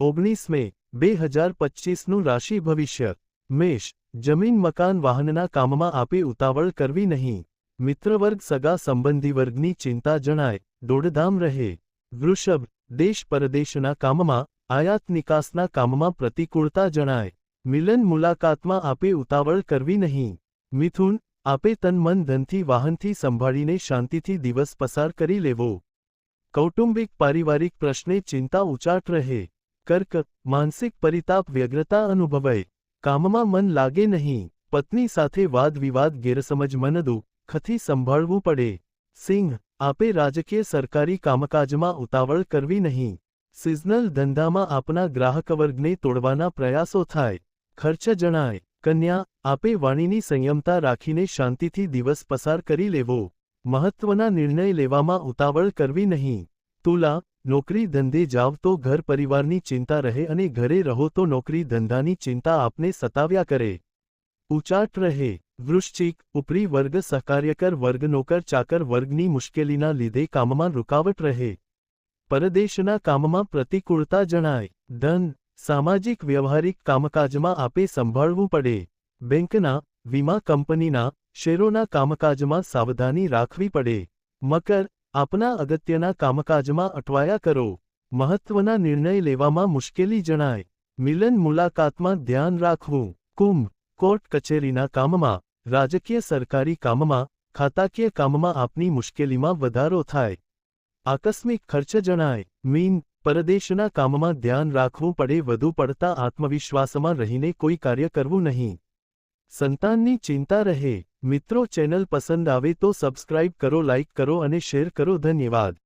ઓગણીસ મે બે હજાર પચીસનું રાશિ ભવિષ્ય. મેષ, જમીન મકાન વાહનના કામમાં આપે ઉતાવળ કરવી નહીં. મિત્રવર્ગ સગા સંબંધી વર્ગની ચિંતા જણાય, દોડધામ રહે. વૃષભ, દેશ પરદેશના કામમાં, આયાત નિકાસના કામમાં પ્રતિકૂળતા જણાય. મિલન મુલાકાતમાં આપે ઉતાવળ કરવી નહીં. મિથુન, આપે તન મન ધનથી વાહનથી સંભાળીને શાંતિથી દિવસ પસાર કરી લેવો. કૌટુંબિક પારિવારિક પ્રશ્ને ચિંતા ઉચાટ રહે. કર્ક, માનસિક પરિતાપ, વ્યગ્રતા અનુભવાય. કામમાં મન લાગે નહીં. પત્ની સાથે વાદ વિવાદ ગેરસમજ મનદુ ખથી સંભાળવું પડે. સિંહ, આપે રાજકીય સરકારી કામકાજમાં ઉતાવળ કરવી નહીં. સિઝનલ ધંધામાં આપના ગ્રાહકવર્ગને તોડવાના પ્રયાસો થાય. ખર્ચ જણાય. કન્યા, આપે વાણીની સંયમતા રાખીને શાંતિથી દિવસ પસાર કરી લેવો. મહત્વના નિર્ણય લેવામાં ઉતાવળ કરવી નહીં. તુલા નોકરી ધંધે જાવ તો ઘર પરિવારની ચિંતા રહે અને ઘરે રહો તો નોકરી ધંધાની ચિંતા આપને સતાવ્યા કરે. ઉચાટ રહે, વૃશ્ચિક, ઉપરી વર્ગ, સહકાર્યકર વર્ગ, નોકર ચાકર વર્ગની મુશ્કેલીના લીધે કામમાં રૂકાવટ રહે. પરદેશના કામમાં પ્રતિકૂળતા જણાય. ધન, સામાજિક વ્યવહારિક કામકાજમાં આપે સંભાળવું પડે. બેંકના, વીમા કંપનીના, શેરોના કામકાજમાં સાવધાની રાખવી પડે. મકર આપના અગત્યના કામકાજમાં અટવાયા કરો. મહત્વના નિર્ણય લેવામાં મુશ્કેલી જણાય. મિલન મુલાકાતમાં ધ્યાન રાખવું. કુંભ, કોર્ટ કચેરીના કામમાં, રાજકીય સરકારી કામમાં, ખાતાકીય કામમાં આપની મુશ્કેલીમાં વધારો થાય. આકસ્મિક ખર્ચ જણાય. મીન, પરદેશના કામમાં ધ્યાન રાખવું પડે, વધુ પડતા આત્મવિશ્વાસમાં રહીને કોઈ કાર્ય કરવું નહીં. સંતાનની ચિંતા રહે. મિત્રો, ચેનલ પસંદ આવે તો સબસ્ક્રાઇબ કરો લાઇક કરો અને શેર કરો. ધન્યવાદ.